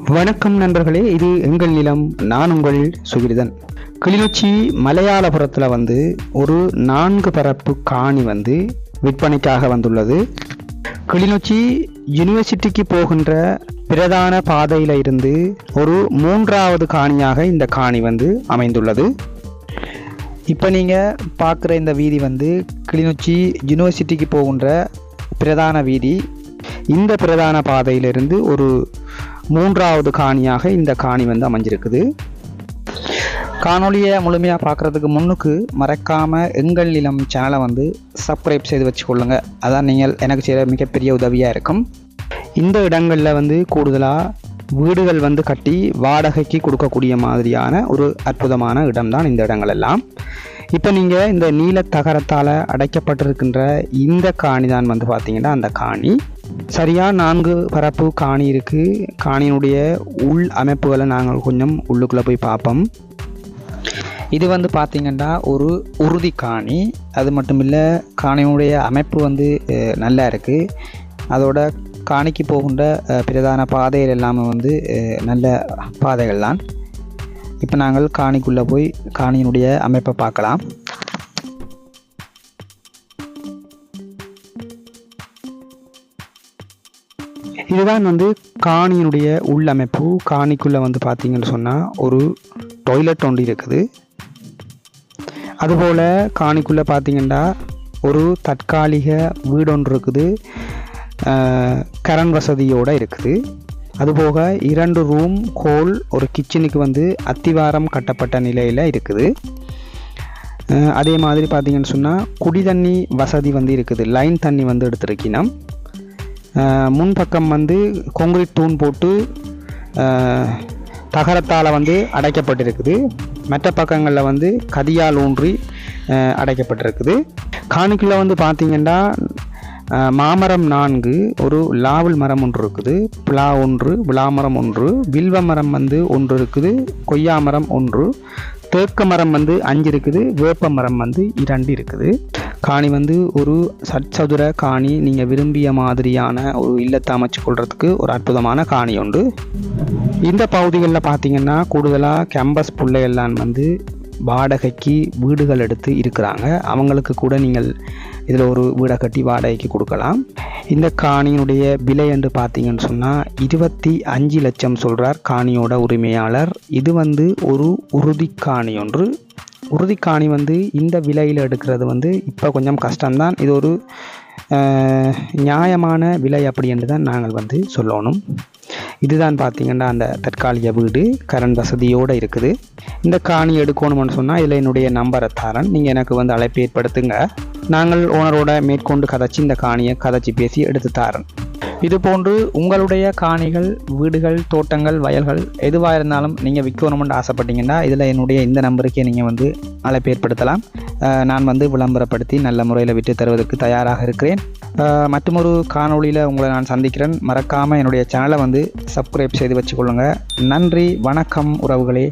வணக்கம் நண்பர்களே இது எங்கள் நிலம் நான் உங்கள் சுகிரிதன். கிளிநொச்சி மலையாளபுரத்தில் வந்து ஒரு நான்கு பரப்பு காணி வந்து விற்பனைக்காக வந்துள்ளது. கிளிநொச்சி யூனிவர்சிட்டிக்கு போகின்ற பிரதான பாதையில் இருந்து ஒரு மூன்றாவது காணியாக இந்த காணி வந்து அமைந்துள்ளது. இப்போ நீங்கள் பார்க்குற இந்த வீதி வந்து கிளிநொச்சி யூனிவர்சிட்டிக்கு போகின்ற பிரதான வீதி. இந்த பிரதான பாதையிலிருந்து ஒரு மூன்றாவது காணியாக இந்த காணி வந்து அமைஞ்சிருக்குது. காணொலியை முழுமையாக பார்க்குறதுக்கு முன்னுக்கு மறக்காமல் எங்கள் நிலம் சேனலை வந்து சப்ஸ்கிரைப் செய்து வச்சுக்கொள்ளுங்க. அதான் நீங்கள் எனக்கு செய்கிற மிகப்பெரிய உதவியாக இருக்கும். இந்த இடங்களில் வந்து கூடுதலாக வீடுகள் வந்து கட்டி வாடகைக்கு கொடுக்கக்கூடிய மாதிரியான ஒரு அற்புதமான இடம்தான் இந்த இடங்கள் எல்லாம் இப்போ நீங்கள் இந்த நீல தகரத்தால் அடைக்கப்பட்டிருக்கின்ற இந்த காணி தான் வந்து பார்த்தீங்கன்னா அந்த காணி. சரியாக நான்கு பரப்பு காணி இருக்குது காணியினுடைய உள் அமைப்புகளை நாங்கள் கொஞ்சம் உள்ளுக்குள்ளே போய் பார்ப்போம். இது வந்து பார்த்திங்கன்னா ஒரு உறுதி காணி. அது மட்டும் இல்லை காணியினுடைய அமைப்பு வந்து நல்லா இருக்குது அதோட காணிக்கு போகின்ற பிரதான பாதைகள் எல்லாமே வந்து நல்ல பாதைகள் தான் இப்போ நாங்கள் காணிக்குள்ளே போய் காணியினுடைய அமைப்பை பார்க்கலாம். இதுதான் வந்து காணியினுடைய உள்ளமைப்பு. காணிக்குள்ளே வந்து பார்த்தீங்கன்னு சொன்னால் ஒரு டொய்லெட் ஒன்று இருக்குது. அதுபோல் காணிக்குள்ளே பார்த்தீங்கன்னா ஒரு தற்காலிக வீடு ஒன்று இருக்குது. கரண் கரண்ட் வசதியோடு இருக்குது. அதுபோக இரண்டு ரூம் ஹோல் ஒரு கிச்சனுக்கு வந்து அத்திவாரம் கட்டப்பட்ட நிலையில் இருக்குது. அதே மாதிரி பார்த்தீங்கன்னு சொன்னால் குடி தண்ணி வசதி வந்து இருக்குது. லைன் தண்ணி வந்து முன் முன்பக்கம் வந்து கொங்கிரீட் தூண் போட்டு தகரத்தால் வந்து அடைக்கப்பட்டிருக்குது. மற்ற பக்கங்களில் வந்து கதியால் ஊன்றி அடைக்கப்பட்டிருக்குது. காணிக்குள்ளே வந்து பார்த்தீங்கன்னா மாமரம் நான்கு ஒரு லாவல் மரம் ஒன்று இருக்குது. பிளா ஒன்று விளாமரம் ஒன்று வில்வ மரம் வந்து ஒன்று இருக்குது கொய்யா மரம் ஒன்று தேக்க மரம் வந்து அஞ்சு இருக்குது வேப்ப மரம் வந்து இரண்டு இருக்குது. காணி வந்து ஒரு சட்சதுர காணி நீங்கள் விரும்பிய மாதிரியான ஒரு இல்லத்தை அமைச்சு கொள்றதுக்கு ஒரு அற்புதமான காணி உண்டு. இந்த பகுதிகளில் பார்த்தீங்கன்னா கூடுதலாக கேம்பஸ் பிள்ளைகள்லாம் வந்து வாடகைக்கு வீடுகள் எடுத்து இருக்கிறாங்க. அவங்களுக்கு கூட நீங்கள் இதில் ஒரு வீடை கட்டி வாடகைக்கு கொடுக்கலாம். இந்த காணியினுடைய விலை என்று பார்த்தீங்கன்னு சொன்னால் இருபத்தி அஞ்சு லட்சம் சொல்கிறார் காணியோட உரிமையாளர். இது வந்து ஒரு உறுதி காணி ஒன்று. உறுதி காணி வந்து இந்த விலையில் எடுக்கிறது வந்து இப்போ கொஞ்சம் கஷ்டம்தான். இது ஒரு நியாயமான விலை அப்படி என்று தான் நாங்கள் வந்து சொல்லணும். இதுதான் பார்த்திங்கன்னா அந்த தற்காலிக வீடு கரண்ட் வசதியோடு இருக்குது. இந்த காணி எடுக்கணும்னு சொன்னால் இதில் என்னுடைய நம்பரை தரேன். நீங்கள் எனக்கு வந்து அழைப்பு ஏற்படுத்துங்க. நாங்கள் ஓனரோட மேற்கொண்டு கதைச்சி இந்த காணியை கதைச்சி பேசி எடுத்து தரேன். இது போன்று உங்களுடைய காணிகள் வீடுகள் தோட்டங்கள் வயல்கள் எதுவாக இருந்தாலும் நீங்கள் விற்கணும்னு ஆசைப்பட்டீங்கன்னா இதில் என்னுடைய இந்த நம்பருக்கே நீங்கள் வந்து அழைப்பு ஏற்படுத்தலாம். நான் வந்து விளம்பரப்படுத்தி நல்ல முறையில் விட்டு தருவதற்கு தயாராக இருக்கிறேன். மற்றொரு மற்றுமொரு காணொளியில் உங்களை நான் சந்திக்கிறேன். மறக்காமல் என்னுடைய சேனலை வந்து சப்ஸ்கிரைப் செய்து வச்சுக்கொள்ளுங்கள் நன்றி வணக்கம் உறவுகளே.